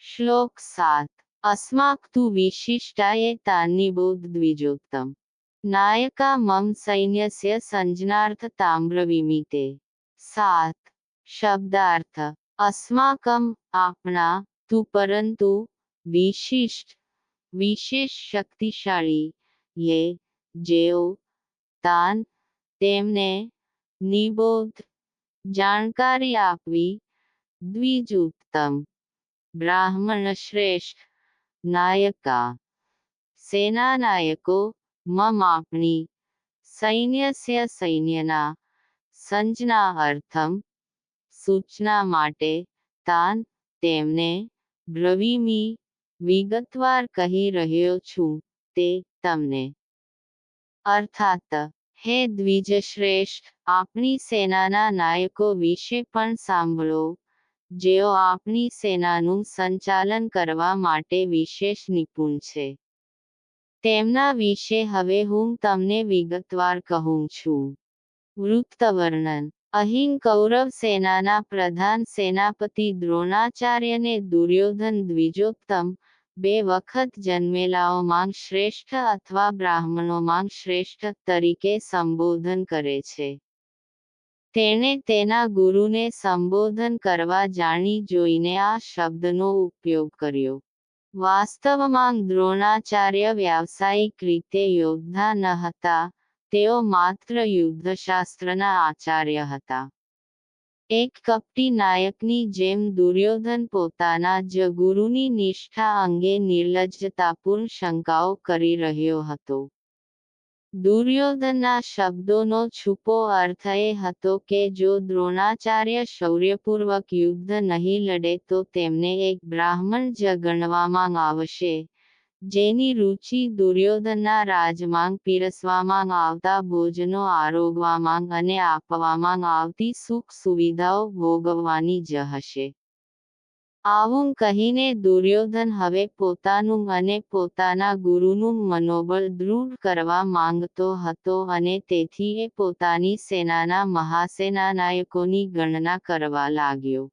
શ્લોક સાત અસ્માક્તુ વિશિષ્ટાય તાન્નિબોધ દ્વિજોત્તમ નાયકા મમ સૈન્યસ્ય સંજ્ઞાર્થ તામ્રવિમિતે સાત શબ્દાર્થ અસ્માકમ આપણા તું પરંતુ વિશિષ્ટ વિશેષ શક્તિશાળી યે જેઓ તાન તેમને નિબોધ જાણકારી આપવી દ્વિજુત્તમ બ્રાહ્મણ શ્રેષ્ઠ નાયકા. સેનાનાયકો, મમ આપણી. સૈન્યસ્ય સૈન્યના. સંજના અર્થમ. સૂચના માટે તાન તેમને બ્રવીમી વિગતવાર કહી રહ્યો છું તે તમને. અર્થાત, હે દ્વિજશ્રેષ્ઠ, આપણી સેનાના નાયકો વિશે પણ સાંભળો. જેઓ આપણી સેનાનું સંચાલન કરવા માટે વિશેષ નિપુણ છે. તેમના વિશે હવે હું તમને વિગતવાર કહું છું. વૃત્તવર્ણન. અહીં કૌરવ સેનાના પ્રધાન સેનાપતિ દ્રોણાચાર્યને દુર્યોધન દ્વિજોત્તમ બે વખત જન્મેલાઓમાં શ્રેષ્ઠ અથવા બ્રાહ્મણોમાં શ્રેષ્ઠ તરીકે સંબોધન કરે છે. તેણે તેના ગુરુને સંબોધન કરવા જાણી જોઈને આ શબ્દનો ઉપયોગ કર્યો. વાસ્તવમાં દ્રોણાચાર્ય વ્યાવસાયિક રીતે યોદ્ધા ન હતા, તેઓ માત્ર યુદ્ધશાસ્ત્રના આચાર્ય હતા. એક કપટી નાયકની જેમ દુર્યોધન પોતાના જ ગુરુની નિષ્ઠા અંગે નિર્લજ્જતાપૂર્ણ શંકાઓ કરી રહ્યો હતો. દુર્યોધનના શબ્દોનો છુપો અર્થ એ હતો કે જો દ્રોણાચાર્ય શૌર્યપૂર્વક યુદ્ધ નહીં લડે તો તેમને એક બ્રાહ્મણ જ ગણવામાં આવશે, જેની રુચિ દુર્યોધનના રાજમાંગ પીરસવામાં આવતા ભોજનો આરોગવામાં અને આપવામાં આવતી સુખ સુવિધાઓ ભોગવવાની જ હશે. આવું કહીને દુર્યોધન હવે પોતાનું અને પોતાના ગુરુનું મનોબળ દૃઢ કરવા માંગતો હતો અને તેથી એ પોતાની સેનાના મહાસેનાનાયકોની ગણના કરવા લાગ્યો.